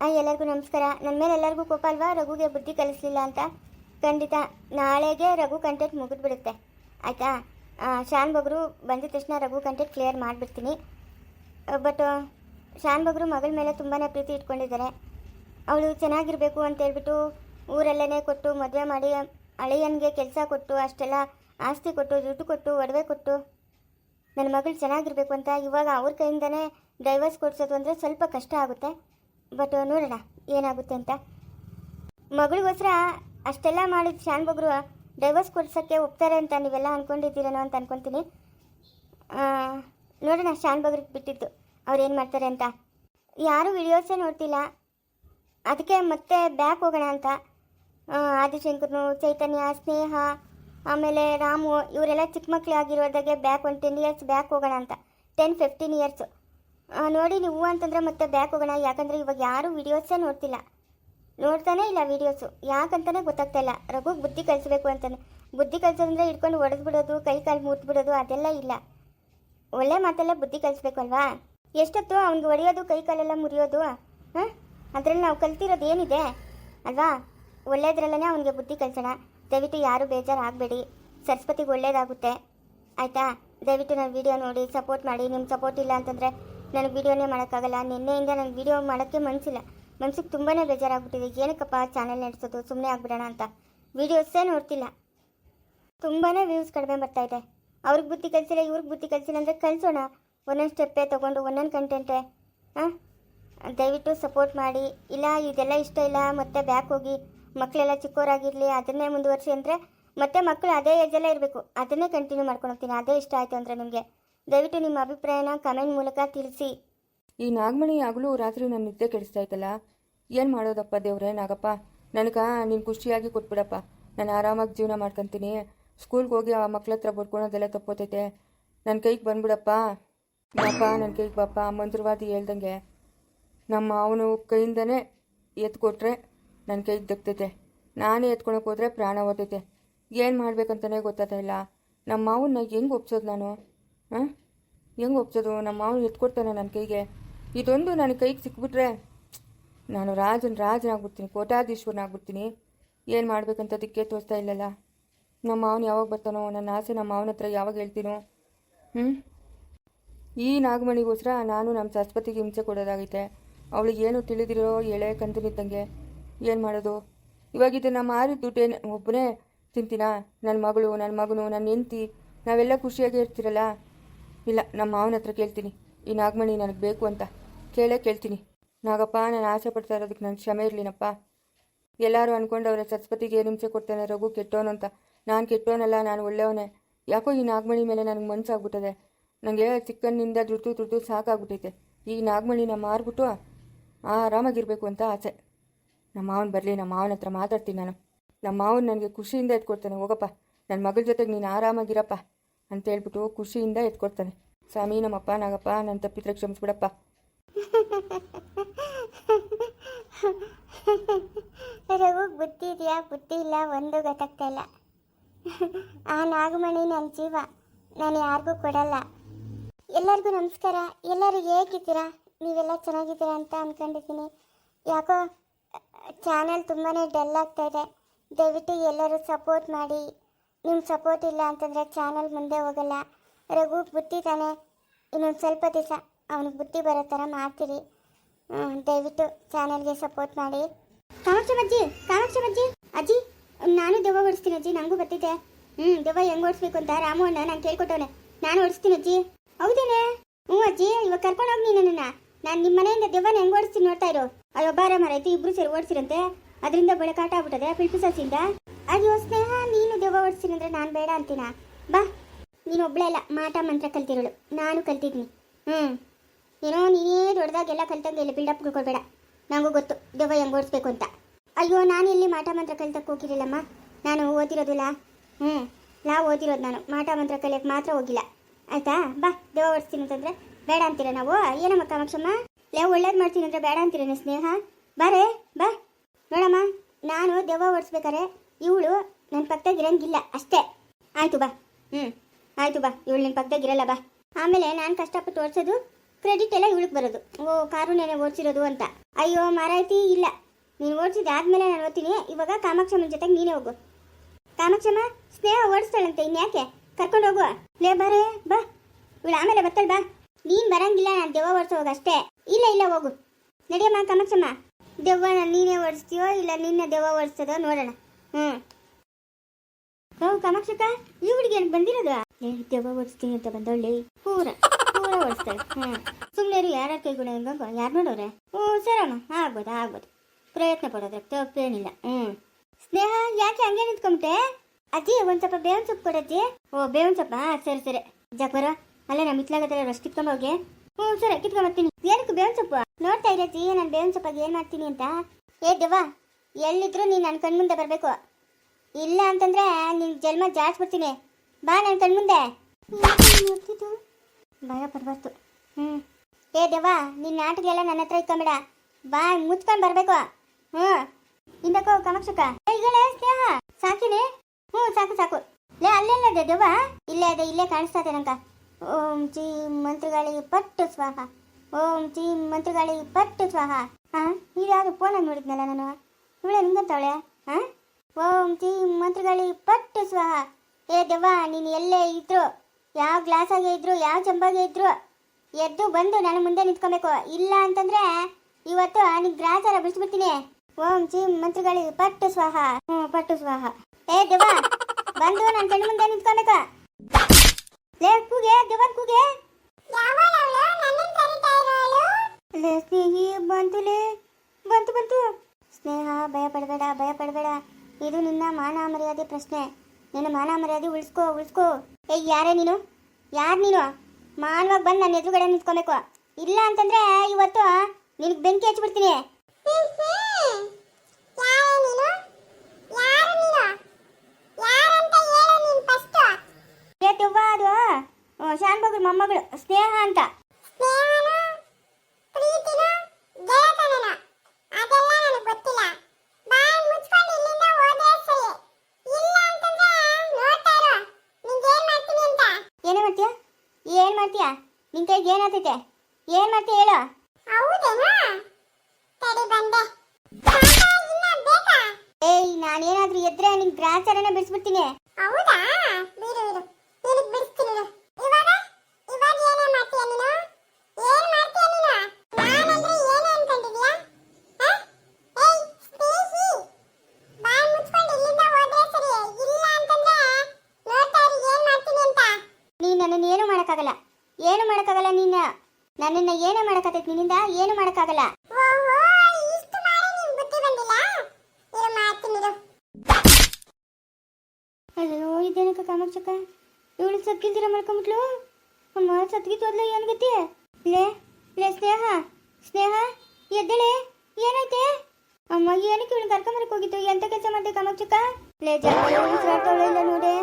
ಆ, ಎಲ್ಲರಿಗೂ ನಮಸ್ಕಾರ. ನನ್ನ ಮೇಲೆ ಎಲ್ಲರಿಗೂ ಕೋಪ ಅಲ್ವಾ? ರಘುಗೆ ಬುದ್ಧಿ ಕಲಿಸ್ಲಿಲ್ಲ ಅಂತ? ಖಂಡಿತ. ನಾಳೆಗೆ ರಘು ಕಂಟೆಂಟ್ ಮುಗಿದ್ಬಿಡುತ್ತೆ. ಆಯಿತಾ? ಶಾನ್ ಬಗ್ರು ಬಂದಿದ ತಕ್ಷಣ ರಘು ಕಂಟೆಂಟ್ ಕ್ಲಿಯರ್ ಮಾಡಿಬಿಡ್ತೀನಿ. ಬಟ್ ಶಾನ್ ಬಗ್ರು ಮಗಳ ಮೇಲೆ ತುಂಬಾ ಪ್ರೀತಿ ಇಟ್ಕೊಂಡಿದ್ದಾರೆ. ಅವಳು ಚೆನ್ನಾಗಿರಬೇಕು ಅಂತ ಹೇಳ್ಬಿಟ್ಟು ಊರಲ್ಲೇ ಕೊಟ್ಟು ಮದುವೆ ಮಾಡಿ ಅಳಿಯನಿಗೆ ಕೆಲಸ ಕೊಟ್ಟು ಅಷ್ಟೆಲ್ಲ ಆಸ್ತಿ ಕೊಟ್ಟು ದುಡ್ಡು ಕೊಟ್ಟು ಒಡವೆ ಕೊಟ್ಟು ನನ್ನ ಮಗಳು ಚೆನ್ನಾಗಿರಬೇಕು ಅಂತ ಇವಾಗ ಅವ್ರ ಕೈಯಿಂದನೇ ಡೈವರ್ಸ್ ಕೊಡಿಸೋದು ಅಂದರೆ ಸ್ವಲ್ಪ ಕಷ್ಟ ಆಗುತ್ತೆ. ಬಟ್ ನೋಡೋಣ, ಏನಾಗುತ್ತೆ ಅಂತ. ಮಗಳಿಗೋಸ್ಕರ ಅಷ್ಟೆಲ್ಲ ಮಾಡಿದ ಶಾನ್ ಬಗ್ರು ಡೈವರ್ಸ್ ಕೊಡ್ಸೋಕ್ಕೆ ಒಪ್ತಾರೆ ಅಂತ ನೀವೆಲ್ಲ ಅಂದ್ಕೊಂಡಿದ್ದೀರೇನೋ ಅಂತ ಅನ್ಕೊತೀನಿ. ನೋಡೋಣ ಶಾನ್ ಬಗ್ರಿಗೆ ಬಿಟ್ಟಿದ್ದು ಅವ್ರು ಏನು ಮಾಡ್ತಾರೆ ಅಂತ. ಯಾರೂ ವಿಡಿಯೋಸೇ ನೋಡ್ತಿಲ್ಲ. ಅದಕ್ಕೆ ಮತ್ತೆ ಬ್ಯಾಕ್ ಹೋಗೋಣ ಅಂತ. ಆದಿಶಂಕರ್ನು, ಚೈತನ್ಯ, ಸ್ನೇಹ, ಆಮೇಲೆ ರಾಮು, ಇವರೆಲ್ಲ ಚಿಕ್ಕ ಮಕ್ಕಳು ಆಗಿರೋದಾಗೆ ಬ್ಯಾಕ್ ಒಂದು ಟೆನ್ ಇಯರ್ಸ್ ಬ್ಯಾಕ್ ಹೋಗೋಣ ಅಂತ. Ten fifteen years. ನೋಡಿ ನೀವು ಅಂತಂದ್ರೆ ಮತ್ತೆ ಬ್ಯಾಕ್ ಹೋಗೋಣ. ಯಾಕಂದರೆ ಇವಾಗ ಯಾರೂ ವಿಡಿಯೋಸೇ ನೋಡ್ತಿಲ್ಲ. ನೋಡ್ತಾನೆ ಇಲ್ಲ ವಿಡಿಯೋಸ್ ಯಾಕಂತಾನೆ ಗೊತ್ತಾಗ್ತಾ ಇಲ್ಲ. ರಘುಗೆ ಬುದ್ಧಿ ಕಲಿಸ್ಬೇಕು ಅಂತಾನೆ. ಬುದ್ಧಿ ಕಲಿಸೋದಂದ್ರೆ ಇಟ್ಕೊಂಡು ಹೊಡೆದ್ಬಿಡೋದು ಕೈ ಕಾಲು ಮುಟ್ಬಿಡೋದು ಅದೆಲ್ಲ ಇಲ್ಲ. ಒಳ್ಳೆ ಮಾತೆಲ್ಲ ಬುದ್ಧಿ ಕಲಿಸ್ಬೇಕು ಅಲ್ವಾ? ಎಷ್ಟೊತ್ತು ಅವ್ನಿಗೆ ಒಡೆಯೋದು ಕೈ ಕಾಲೆಲ್ಲ ಮುರಿಯೋದು, ಹಾಂ? ಅದರಲ್ಲಿ ನಾವು ಕಲ್ತಿರೋದು ಏನಿದೆ? ಅಲ್ವಾ? ಒಳ್ಳೇದ್ರಲ್ಲೇ ಅವನಿಗೆ ಬುದ್ಧಿ ಕಲಿಸೋಣ. ದಯವಿಟ್ಟು ಯಾರು ಬೇಜಾರಾಗಬೇಡಿ. ಸರಸ್ವತಿಗೆ ಒಳ್ಳೇದಾಗುತ್ತೆ. ಆಯಿತಾ? ದಯವಿಟ್ಟು ನಾನು ವಿಡಿಯೋ ನೋಡಿ ಸಪೋರ್ಟ್ ಮಾಡಿ. ನಿಮ್ಮ ಸಪೋರ್ಟ್ ಇಲ್ಲ ಅಂತಂದರೆ ನನಗೆ ವಿಡಿಯೋನೇ ಮಾಡೋಕ್ಕಾಗಲ್ಲ. ನಿನ್ನೆಯಿಂದ ನನಗೆ ವಿಡಿಯೋ ಮಾಡೋಕ್ಕೆ ಮನಸ್ಸಿಲ್ಲ ಮನಸ್ಸಿಗೆ ತುಂಬಾ ಬೇಜಾರಾಗ್ಬಿಟ್ಟಿದೆ. ಏನಕ್ಕಪ್ಪ ಚಾನಲ್ ನಡೆಸೋದು? ಸುಮ್ಮನೆ ಆಗ್ಬಿಡೋಣ ಅಂತ. ವೀಡಿಯೋಸೇ ನೋಡ್ತಿಲ್ಲ. ತುಂಬಾ ವ್ಯೂಸ್ ಕಡಿಮೆ ಬರ್ತಾ ಇದೆ. ಅವ್ರಿಗೆ ಬುದ್ಧಿ ಕಲಿಸಿಲ್ಲ, ಇವ್ರಿಗೆ ಬುದ್ಧಿ ಕಲಿಸಿಲ್ಲ ಅಂದರೆ ಕಲಿಸೋಣ. ಒಂದೊಂದು ಸ್ಟೆಪ್ಪೇ ತೊಗೊಂಡು ಒಂದೊಂದು ಕಂಟೆಂಟೇ ಹಾಂ ದಯವಿಟ್ಟು ಸಪೋರ್ಟ್ ಮಾಡಿ. ಇಲ್ಲ, ಇದೆಲ್ಲ ಇಷ್ಟ ಇಲ್ಲ, ಮತ್ತೆ ಬ್ಯಾಕ್ ಹೋಗಿ ಮಕ್ಕಳೆಲ್ಲ ಚಿಕ್ಕವರಾಗಿರಲಿ ಅದನ್ನೇ ಮುಂದುವರಿಸಿ ಅಂದರೆ ಮತ್ತೆ ಮಕ್ಕಳು ಅದೇ ಏಜಲ್ಲೇ ಇರಬೇಕು. ಅದನ್ನೇ ಕಂಟಿನ್ಯೂ ಮಾಡ್ಕೊಂಡು ಹೋಗ್ತೀನಿ. ಅದೇ ಇಷ್ಟ ಆಯಿತು ಅಂದರೆ ನಿಮಗೆ. ದಯವಿಟ್ಟು ನಿಮ್ಮ ಅಭಿಪ್ರಾಯನ ಕಮೆಂಟ್ ಮೂಲಕ ತಿಳಿಸಿ. ಈ ನಾಗಮಣಿ ಆಗಲೂ ರಾತ್ರಿ ನನ್ನ ನಿದ್ದೆ ಕೆಡಿಸ್ತಾ ಇತ್ತಲ್ಲ? ಏನು ಮಾಡೋದಪ್ಪ ದೇವ್ರೆ ನಾಗಪ್ಪ? ನನಗೆ ನೀನು ಖುಷಿಯಾಗಿ ಕೊಟ್ಬಿಡಪ್ಪ. ನಾನು ಆರಾಮಾಗಿ ಜೀವನ ಮಾಡ್ಕೊತೀನಿ. ಸ್ಕೂಲ್ಗೆ ಹೋಗಿ ಆ ಮಕ್ಳ ಹತ್ರ ಬಡ್ಕೊಳೋದೆಲ್ಲ ತಪ್ಪೋತೈತೆ. ನನ್ನ ಕೈಗೆ ಬಂದ್ಬಿಡಪ್ಪ. ಬಾಪ ನನ್ನ ಕೈಗೆ ಬಾಪ, ಮಂತ್ರವಾದಿ ಹೇಳ್ದಂಗೆ. ನಮ್ಮ ಅವನು ಕೈಯಿಂದನೇ ಎತ್ಕೊಟ್ರೆ ನನ್ನ ಕೈಗೆ ದಕ್ತೈತೆ ನಾನೇ ಎತ್ಕೊಳಕ್ಕೆ ಹೋದ್ರೆ ಪ್ರಾಣ ಓದೈತೆ ಏನು ಮಾಡ್ಬೇಕಂತಲೇ ಗೊತ್ತಾಗ್ತಾ ಇಲ್ಲ. ನಮ್ಮ ಮಾವನ್ನ ಹೆಂಗೆ ಒಪ್ಸೋದು ನಾನು? ಹಾಂ? ಹೆಂಗೆ ಒಪ್ಸೋದು ನಮ್ಮ ಮಾವನ ಎತ್ಕೊಡ್ತಾನೆ ನನ್ನ ಕೈಗೆ. ಇದೊಂದು ನನ್ನ ಕೈಗೆ ಸಿಕ್ಬಿಟ್ರೆ ನಾನು ರಾಜನ ರಾಜನಾಗ್ಬಿಡ್ತೀನಿ ಕೋಟಾಧೀಶ್ವರನಾಗ್ಬಿಡ್ತೀನಿ ಏನು ಮಾಡ್ಬೇಕಂತ ದಿಕ್ಕೆ ತೋರಿಸ್ತಾ ಇಲ್ಲಲ್ಲ. ನಮ್ಮ ಮಾವನ ಯಾವಾಗ ಬರ್ತಾನೋ, ನನ್ನ ಆಸೆ ನಮ್ಮ ಮಾವನ ಹತ್ರ ಯಾವಾಗ ಹೇಳ್ತೀನೋ. ಹ್ಞೂ ಈ ನಾಗಮಣಿಗೋಸ್ಕರ ನಾನು ನಮ್ಮ ಸರಸ್ವತಿಗೆ ಹಿಂಸೆ ಕೊಡೋದಾಗೈತೆ. ಅವಳಿಗೆ ಏನು ತಿಳಿದಿರೋ ಎಳೆ ಕಂತನಿದ್ದಂಗೆ ಏನು ಮಾಡೋದು? ಇವಾಗ ಇದನ್ನು ಮಾರಿ ದುಡ್ಡೇನು ಒಬ್ಬನೇ ತಿಂತೀನಾ? ನನ್ನ ಮಗಳು ನನ್ನ ಮಗನು ನನ್ನ ಹೆಂಡ್ತಿ, ನಾವೆಲ್ಲ ಖುಷಿಯಾಗಿ ಇರ್ತೀರಲ್ಲ? ಇಲ್ಲ ನಮ್ಮ ಮಾವನ ಹತ್ರ ಕೇಳ್ತೀನಿ. ಈ ನಾಗಮಣಿ ನನಗೆ ಬೇಕು ಅಂತ. ಕೇಳೇ ಕೇಳ್ತೀನಿ. ನಾಗಪ್ಪ, ನಾನು ಆಸೆ ಪಡ್ತಾ ಇರೋದಕ್ಕೆ ನಾನು ಕ್ಷಮೆ ಇರಲಿನಪ್ಪ. ಎಲ್ಲರೂ ಅಂದ್ಕೊಂಡವ್ರೆ ಸರಸ್ವತಿಗೆ ಏನು ಹಿಂಸೆ ಕೊಡ್ತಾನೆ, ರಘು ಕೆಟ್ಟೋನು ಅಂತ. ನಾನು ಕೆಟ್ಟೋನಲ್ಲ, ನಾನು ಒಳ್ಳೆಯವನೇ. ಯಾಕೋ ಈ ನಾಗಮಣಿ ಮೇಲೆ ನನಗೆ ಮನಸ್ಸಾಗ್ಬಿಟ್ಟದೆ ನನಗೆ ಚಿಕ್ಕನ್ನಿಂದ ದುಡ್ದು ದುಡ್ದು ಸಾಕಾಗ್ಬಿಟ್ಟೈತೆ. ಈ ನಾಗಮಣಿನ ಮಾರ್ಬಿಟ್ಟು ಆರಾಮಾಗಿರಬೇಕು ಅಂತ ಆಸೆ. ನಮ್ಮ ಮಾವನ ಬರಲಿ ನಮ್ಮ ಮಾವನ ಹತ್ರ ಮಾತಾಡ್ತೀನಿ ನಾನು. ನಮ್ಮ ಮಾವನ ನನಗೆ ಖುಷಿಯಿಂದ ಎತ್ಕೊಡ್ತಾನೆ, ಹೋಗಪ್ಪ. ನನ್ನ ಮಗಳ ಜೊತೆಗೆ ನೀನು ಆರಾಮಾಗಿರಪ್ಪ. ಅಂತ ಹೇಳ್ಬಿಟ್ಟು ಖುಷಿಯಿಂದ ಎತ್ಕೊಡ್ತಾನೆ. ಸ್ವಾಮಿ, ನಮ್ಮಪ್ಪ, ನಾಗಪ್ಪ ನನ್ನ ತಪ್ಪಿದ್ರೆ ಕ್ಷಮಿಸ್ಬಿಡಪ್ಪ. ರಘುಗ್ ಬುದ್ಧಿ ಇದೆಯಾ? ಬುದ್ಧಿ ಇಲ್ಲ, ಒಂದು ಗೊತ್ತಾಗ್ತಾ ಇಲ್ಲ. ಆ ನಾಗಮಣಿ ನನ್ನ ಜೀವ. ನಾನು ಯಾರಿಗೂ ಕೊಡಲ್ಲ. ಎಲ್ಲರಿಗೂ ನಮಸ್ಕಾರ. ಎಲ್ಲರೂ ಹೇಗಿದ್ದೀರಾ? ನೀವೆಲ್ಲ ಚೆನ್ನಾಗಿದ್ದೀರಾ ಅಂತ ಅಂದ್ಕೊಂಡಿದ್ದೀನಿ ಯಾಕೋ, ಚಾನಲ್ ತುಂಬಾ ಡಲ್ ಆಗ್ತಾ ಇದೆ. ದಯವಿಟ್ಟು ಎಲ್ಲರೂ ಸಪೋರ್ಟ್ ಮಾಡಿ. ನಿಮ್ಮ ಸಪೋರ್ಟ್ ಇಲ್ಲ ಅಂತಂದರೆ ಚಾನಲ್ ಮುಂದೆ ಹೋಗಲ್ಲ. ರಘು ಬುದ್ಧಿ ತಾನೆ. ಇನ್ನೊಂದು ಸ್ವಲ್ಪ ದಿವಸ ಅವನಿಗೆ ಬುದ್ಧಿ ಬರೋ ಥರ ಮಾಡ್ತೀರಿ. ದಯವಿಟ್ಟು ಚಾನಲ್ಗೆ ಸಪೋರ್ಟ್ ಮಾಡಿ. ಕಾಮಾಕ್ಷಿ ಅಜ್ಜಿ ಕಾಮಾಕ್ಷಿ ಅಜ್ಜಿ. ಅಜ್ಜಿ ನಾನು ದೆವ್ವ ಓಡಿಸ್ತೀನಿ ಅಜ್ಜಿ ನನಗೂ ಬರ್ತಿದ್ದೆ ಹ್ಞೂ ದೆವ್ವ ಹೆಂಗೆ ಓಡಿಸ್ಬೇಕು ಅಂತ ರಾಮು ಅಣ್ಣ ನಾನು ಕೇಳ್ಕೊಟ್ಟವನೆ. ನಾನು ಓಡಿಸ್ತೀನಿ ಅಜ್ಜಿ. ಹೌದೇನೆ? ಹ್ಞೂ ಅಜ್ಜಿ ಇವಾಗ ಕರ್ಕೊಂಡೋಗಿ ನೀನು ನನ್ನ ನಾನು ನಿಮ್ಮ ಮನೆಯಿಂದ ದೆವ್ವನ ಹೆಂಗೆ ಓಡಿಸ್ತೀನಿ ನೋಡ್ತಾ ಇರು. ಅಯ್ಯೋ ಬಾರ ಮರ ಇಬ್ಬರು ಇಬ್ರು ಸೇರಿ ಓಡಿಸಿರಂತೆ. ಅದರಿಂದ ಬೆಳಕಾಟ ಆಗ್ಬಿಟ್ಟದೆ ಪಿಲ್ಪಿಸಾಸಿಂದ ಅಯ್ಯೋ ಸ್ನೇಹ ನೀನು ದೆವ್ವ ಓಡಿಸ್ತೀನಿ ಅಂದರೆ ನಾನು ಬೇಡ ಅಂತೀನ? ಬಾ. ನೀನು ಒಬ್ಬಳೇ ಇಲ್ಲ ಮಾಟ ಮಂತ್ರ ಕಲ್ತಿರೋಳು. ನಾನು ಕಲ್ತಿದ್ನಿ. ಹ್ಞೂ ಏನೋ ನೀನೇ ದೊಡ್ಡದಾಗೆಲ್ಲ ಕಲ್ತಂಗೆ ಇಲ್ಲಿ ಬಿಲ್ಡಪ್ ಕೊಡಬೇಡ ನನಗೂ ಗೊತ್ತು, ದೆವ್ವ ಹೆಂಗೆ ಓಡಿಸ್ಬೇಕು ಅಂತ. ಅಯ್ಯೋ, ನಾನು ಇಲ್ಲಿ ಮಾಟ ಮಂತ್ರ ಕಲ್ತಕ್ಕೆ ಹೋಗಿರಲಿಲ್ಲಮ್ಮ. ನಾನು ಓದಿರೋದಿಲ್ಲ. ಹ್ಞೂ ನಾ ಓದಿರೋದು ನಾನು. ಮಾಟ ಮಂತ್ರ ಕಲಿಯೋಕ್ಕೆ ಮಾತ್ರ ಹೋಗಿಲ್ಲ. ಆಯ್ತಾ? ಬಾ, ದೆವ್ವ ಓಡಿಸ್ತೀನಿ ಅಂತಂದ್ರೆ, ಬೇಡ ಅಂತೀರ ನಾವು? ಏನಮ್ಮ ಕಾಮಾಕ್ಷಮ್ಮ? ಲೇ, ಒಳ್ಳೇದು ಮಾಡ್ತೀನಿ ಅಂದರೆ ಬೇಡ ಅಂತೀರೇನೆ ಸ್ನೇಹ? ಬಾರೇ, ಬಾ. ನೋಡಮ್ಮ, ನಾನು ದೆವ್ವ ಓಡಿಸ್ಬೇಕಾರೆ ಇವಳು ನನ್ನ ಪಕ್ಕದಾಗ ಇರಂಗಿಲ್ಲ, ಅಷ್ಟೇ. ಆಯ್ತು ಬಾ. ಹ್ಞೂ ಆಯ್ತು ಬಾ. ಇವಳು ನಿನ್ನ ಪಕ್ಕದಾಗ ಇರಲ್ಲ, ಬಾ. ಆಮೇಲೆ ನಾನು ಕಷ್ಟಪಟ್ಟು ಓಡಿಸೋದು ಕ್ರೆಡಿಟ್ ಎಲ್ಲ ಇವಳಿಗೆ ಬರೋದು. ಓ ಕಾರು ನೆನೆ ಓಡಿಸಿರೋದು ಅಂತ. ಅಯ್ಯೋ, ಮಾರಾಯ್ತಿ, ಇಲ್ಲ. ನೀನು ಓಡಿಸಿದ ಆದಮೇಲೆ ನಾನು ಓದ್ತೀನಿ. ಇವಾಗ ಕಾಮಾಕ್ಷಮ್ಮನ ಜೊತೆಗೆ ನೀನೇ ಹೋಗು. ಕಾಮಾಕ್ಷಮ್ಮ, ಸ್ನೇಹ ಓಡಿಸ್ತಾಳಂತೆ, ಇನ್ಯಾಕೆ? ಕರ್ಕೊಂಡು ಹೋಗು ಲೇ, ಬಾರೆ, ಬಾ. ಇವಳು ಆಮೇಲೆ ಬರ್ತಾಳೆ ಬಾ. ನೀನು ಬರಂಗಿಲ್ಲ, ನಾನು ದೆವ್ವ ಓಡಿಸೋ ಹೋಗು ಅಷ್ಟೇ. ಇಲ್ಲ ಇಲ್ಲ, ಹೋಗು. ನಡೆಯಮ್ಮ, ಕಾಮಾಕ್ಷಮ್ಮ. ನಾನು ನೀನೇ ಓಡಿಸ್ತೀಯೋ, ಇಲ್ಲ ನಿನ್ನ ದೆವ್ವ ಓಡಿಸ್ತದೋ ನೋಡೋಣ. ಹ್ಮ್. ಹೋ ಕಾಮಾಕ್ಷಕ್ಕ ಈ ಹುಡುಗಿ ಏನಕ್ಕೆ ಬಂದಿರೋದು ದೆವ್ವ ಓಡಿಸ್ತೀನಿ ಅಂತ ಬಂದವಳ್ಳಿ ಪೂರ ಪೂರ ಓಡಿಸ್ತಾಳೆ. ಹ್ಮ್ ಸುಮ್ಮನೆ ಯಾರ ಕೂಡ ಹೆಂಗ ಯಾರು ನೋಡೋರೆ? ಹ್ಞೂ ಸರಮ್ಮ ಆಗ್ಬೋದು ಆಗ್ಬೋದು. ಪ್ರಯತ್ನ ಪಡೋದ್ರೆ ತಪ್ಪೇನಿಲ್ಲ. ಹ್ಞೂ ಸ್ನೇಹ, ಯಾಕೆ ಹಂಗೆ ನಿಂತ್ಕೊಂಬಿಟ್ಟೆ? ಅಜ್ಜಿ, ಒಂದ್ ಸ್ವಲ್ಪ ಬೇವನ್ ಸೊಪ್ಪು ಕೊಡಜ್ಜಿ ಓ, ಬೇವನ್ ಸೊಪ್ಪ? ಸರಿ ಸರಿ. ಜಾಕ್ಬರ ಅಲ್ಲ ನಮ್ಮ ಇತ್ಲಾಗತ್ತಲ್ಲ ರೊಷ್ಟು ಕಿತ್ಕೊಂಬೋಗೆ ಹ್ಞೂ ಸರಿ ಕಿತ್ಕೊಂಬರ್ತೀನಿ ಏನಕ್ಕೆ ಬೇವನ್ ಸೊಪ್ಪು? ನೋಡ್ತಾ ಇರಜ್ಜಿ ನಾನು ಬೇವಿನ ಸೊಪ್ಪಾಗಿ ಏನು ಮಾಡ್ತೀನಿ ಅಂತ. ಏ, ದೆವ್ವ, ಎಲ್ಲಿದ್ರು ನೀನು ನನ್ನ ಕಣ್ಮುಂದೆ ಬರಬೇಕು. ಇಲ್ಲ ಅಂತಂದ್ರೆ ನಿನ್ ಜನ್ಮ ಜಾಡ್ಸ್ಬಿಡ್ತೀನಿ ಬಾ ನನ್ನ ಕಣ್ಮುಂದೆ ಭಯ ಬರ್ಬಾರ್ದು ಹ್ಮ್. ಏ ದೇವ ನಿನ್ನ ನಾಟಕ ಎಲ್ಲ ನನ್ನ ಹತ್ರ ಇಟ್ಕೊಂಬೇಡ. ಬಾ, ಮುಚ್ಕೊಂಡ್ ಬರ್ಬೇಕು. ಹ್ಮ್. ಹಿಂದಕ್ಕೋ ಕಮಕ್ಷಕ ಸ್ನೇಹ. ಸಾಕಿನಿ? ಹ್ಞೂ ಸಾಕು ಸಾಕು. ಲೇ ಅಲ್ಲೆಲ್ಲ ದೇವ ಇಲ್ಲೇ ಅದೇ ಇಲ್ಲೇ ಕಾಣಿಸ್ತಾ ಇದೆ ನಂಗ. ಓಂ ಚೀ ಮಂತ್ರಗಾಳಿ ಪಟ್ಟು ಸ್ವಾಹ. ಓಂ ಚೀ ಮಂತ್ರಗಾಳಿ ಪಟ್ಟು ಸ್ವಾಹ. ಹಾ ಇದ್ಯಾವುದು ಫೋನಾಗಿ ನೋಡಿದ್ನಲ್ಲ ನಾನು? ಇವಳೆ ನಿಂಗಂತವಳೆ? ಹಾ ಓಂ ಜೀ ಮಂತ್ರಗಳಿ ಪಟ್ಟು ಸ್ವಾಹ. ಏ ದೆವ್ವ, ನೀನು ಎಲ್ಲೇ ಇದ್ರು, ಯಾವ ಗ್ಲಾಸಾಗೆ ಇದ್ರು, ಯಾವ ಚಂಬಾಗೆ ಇದ್ರು ಎದ್ದು ಬಂದು ನನ್ನ ಮುಂದೆ ನಿಂತ್ಕೊಬೇಕು. ಇಲ್ಲ ಅಂತಂದ್ರೆ ಇವತ್ತು ನಿನ್ ಗ್ರಾಚಾರ ಬಿಡಿಸ್ಬಿಡ್ತೀನಿ ಓಂ ಚೀಂ ಮಂತ್ರಗಳಿ ಪಟ್ಟು ಸ್ವಾಹ. ಹ್ಞೂ, ಪಟ್ಟು ಸ್ವಾಹ. ಏ ದೆವ್ವ, ಬಂದು ನನ್ನ ಕಣ್ಣು ಮುಂದೆ ನಿಂತ್ಕೊಬೇಕು. ಲೇ, ಕೂಗೆ ದೆವ್ವನ್ ಕೂಗೆ. ಸ್ನೇಹಿ, ಬಂತು ಲೇ. ಬಂತು ಬಂತು. ಸ್ನೇಹ ಭಯ ಪಡಬೇಡ ಭಯ ಪಡಬೇಡ ಇದು ನಿನ್ನ ಮಾನ ಮರ್ಯಾದೆ ಪ್ರಶ್ನೆ. ನಿನ್ನ ಮಾನ ಮರ್ಯಾದೆ ಉಳಿಸ್ಕೋ ಉಳಿಸ್ಕೋ. ಏ ಯಾರೇ ನೀನು? ಯಾರು ನೀನು? ಮಾನವಾಗಿ ಬಂದು ನನ್ನ ಎದುರುಗಡೆ ನಿಂತ್ಕೊಬೇಕು. ಇಲ್ಲ ಅಂತಂದ್ರೆ ಇವತ್ತು ನಿನಗೆ ಬೆಂಕಿ ಹಚ್ಚಿಬಿಡ್ತೀನಿ ಅದು ಶಾನ್ ಮೊಮ್ಮಗಳು ಸ್ನೇಹ ಅಂತ ಏನೇ ಮಾಡ್ತೀಯ ಏನ್ ಮಾಡ್ತೀಯ ನಿನ್ ಕೈಗೆ ಏನಾಗ್ತೈತೆ ಏನ್ ಮಾಡ್ತೀಯ ಹೇಳು. ಏಯ್ ನಾನೇನಾದ್ರೂ ಎದ್ರೆ ನಿನ್ ಗ್ರಾಚಾರನ ಬಿಡಿಸ್ಬಿಡ್ತೀನಿ. ನನ್ನನ್ನ ಏನೇ ಮಾಡಕ್ಕಾಗತ್ತೆ ನಿನ್ನಿಂದ ಏನು ಮಾಡಕ್ಕಾಗಲ್ಲ. ಅಯ್ಯೋ ಇದೇನಕ್ಕ ಕಾಮಾಕ್ಷಕ್ಕ ಇವಳು ಸತ್ಗಿಲ್ದಿರ ಮಾಡ್ಕೊಂಬಿಟ್ಲು? ಅಮ್ಮ ಸತ್ಗಿತ್ತು ಅದ್ಲ ಏನ್ ಗತಿ? ಲೇ ಲೇ ಸ್ನೇಹ ಸ್ನೇಹ ಎದ್ದೇಳೆ ಏನಾಯ್ತೆ ಅಮ್ಮ ಏನಕ್ಕೆ ಇವಳು ಕರ್ಕೊಂಬರಕ್ ಹೋಗಿತ್ತು ಎಂತ ಕೆಲಸ ಮಾಡ್ದೆ ಕಾಮಾಕ್ಷಕ್ಕ ಲೇ ಜಾಗ್ತಾವಳೆ ಇಲ್ಲ ನೋಡೆ.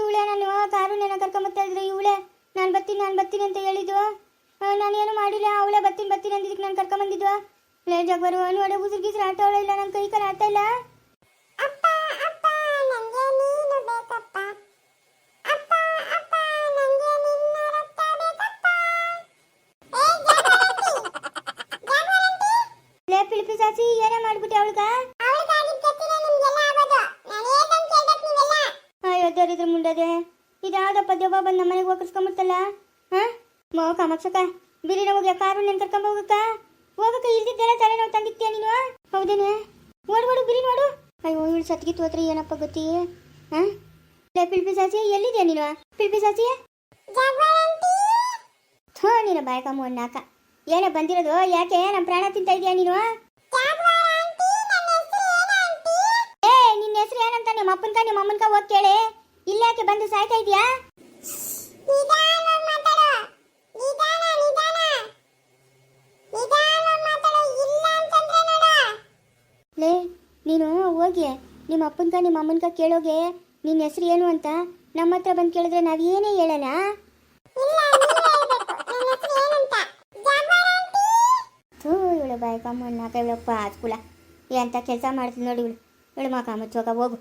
ಇವಳೆ ನಾನು ಕಾರು ನೆನ ಕರ್ಕೊಂಬರ್ತಾ ಇದ್ರೆ ಇವಳೆ ನಾನು ಬರ್ತೀನಿ ನಾನು ಬರ್ತೀನಿ ಅಂತ ಹೇಳಿದ್ದು. ನಾನೇನು ಮಾಡಿಲ್ಲ. ಅವಳೆ ಬರ್ತೀನಿ ಬರ್ತೀನಿ ಅಂದಿದ್ದಕ್ಕೆ ನಾನು ಕರ್ಕೊಂಬಂದಿದ್ವಾ ಲೇ ಜಗ್ಬರು ನೋಡಿ ಉಸಿರು ಗೀಸ್ರು ಆಡ್ತಾವಳೆ ಇಲ್ಲ ನನ್ನ ಕೈ ಕಾಲು ಆಟ ಇಲ್ಲ? ಅಪ್ಪ ಅಪ್ಪ ನಂಗೆ ನೀನು ಬೇಕಪ್ಪ. ಅಪ್ಪ ಅಪ್ಪ ನಂಗೆ ನಿನ್ನ ರಕ್ತ ಬೇಕಪ್ಪ. ಏ ಜಾಗರಂಟಿ ಜಾಗರಂಟಿ ಲೇ ಪಿಲಿಪಿ ಸಾಸಿ ಏನೇ ಮಾಡ್ಬಿಟ್ಟೆ ಅವಳ್ಗ? ಅಯ್ಯೋ ದರಿದ್ರ ಮುಂಡದೆ. ಇದಾದಪ್ಪ ದೆವ್ವ ಬಂದು ನಮ್ಮ ಮನೆಗೆ ಹೋಗಿಸ್ಕೊಂಬಿಡ್ತಲ್ಲ ಹಾ? ಮೋ ಕಾಮಾಕ್ಷಕ ಬಿರಿನ ಹೋಗಿ ಕಾರು ನೆನ್ ಕರ್ಕೊಂಡ್ ಹೋಗಕ್ಕ? ಹೋಗಕ್ಕ, ಇಲ್ದಿದ್ದೆಲ್ಲ ತಲೆ ನಾವು ತಂದಿತ್ತೀಯ ನೀನು? ಹೌದೇನೆ? ಓಡ್ ಓಡು ಬಿರಿ ನೋಡು. ಅಯ್ಯೋ, ಇವಳು ಸತ್ಗಿತ್ತು ತೋತ್ರಿ ಏನಪ್ಪ ಗೊತ್ತಿ? ಹಾ ಪಿಲ್ಪಿ ಸಾಸಿ ಎಲ್ಲಿದ್ಯಾ ನೀನು? ಪಿಲ್ಪಿ ಜಾಗರಂಟಿ ಥೋ, ನೀನು ಬಾಯಕ ಮೊನ್ನಾಕ ಏನೋ ಬಂದಿರೋದು? ಯಾಕೆ? ನಮ್ಮ ಪ್ರಾಣ ತಿಂತ ಇದೆಯಾ ನೀನು? ಏ ನಿನ್ನ ಹೆಸರು ಏನಂತ ನಿಮ್ಮ ಅಪ್ಪನ್ಕ ನಿಮ್ಮ ಅಮ್ಮನ್ಕ ಹೋಗಿ ಕೇಳಿ. ಇಲ್ಲಾಕೆ ಬಂದು ಸಾಯ್ತಾ ಇದೀಯಾ ನಿಧಾನವಾಗಿ ಮಾತಾಡು ನಿಧಾನ ನಿಧಾನ ನಿಧಾನವಾಗಿ ಮಾತಾಡು ಇಲ್ಲ ಅಂತಂದ್ರೆ ನೋಡು ಲೇ ನೀನು ಹೋಗಿ ನಿಮ್ಮ ಅಪ್ಪನ್ಕ ನಿಮ್ಮ ಅಮ್ಮನ್ಕ ಕೇಳೋಗೆ ನಿನ್ನ ಹೆಸರು ಏನು ಅಂತ ನಮ್ಮ ಹತ್ರ ಬಂದು ಕೇಳಿದ್ರೆ ನಾವು ಏನೇ ಹೇಳಲ್ಲ? ಥೂ ಇವಳು ಬಾಯಕಮ್ಮ ನಾಕ ಇವಳಪ್ಪ ಹಚ್ಕುಲ ಎಂತ ಕೆಲಸ ಮಾಡ್ತೀನಿ ನೋಡಿ ಇವಳು. ಇವಳು ಮಕ ಮುಚ್ಚೋಗ ಹೋಗು.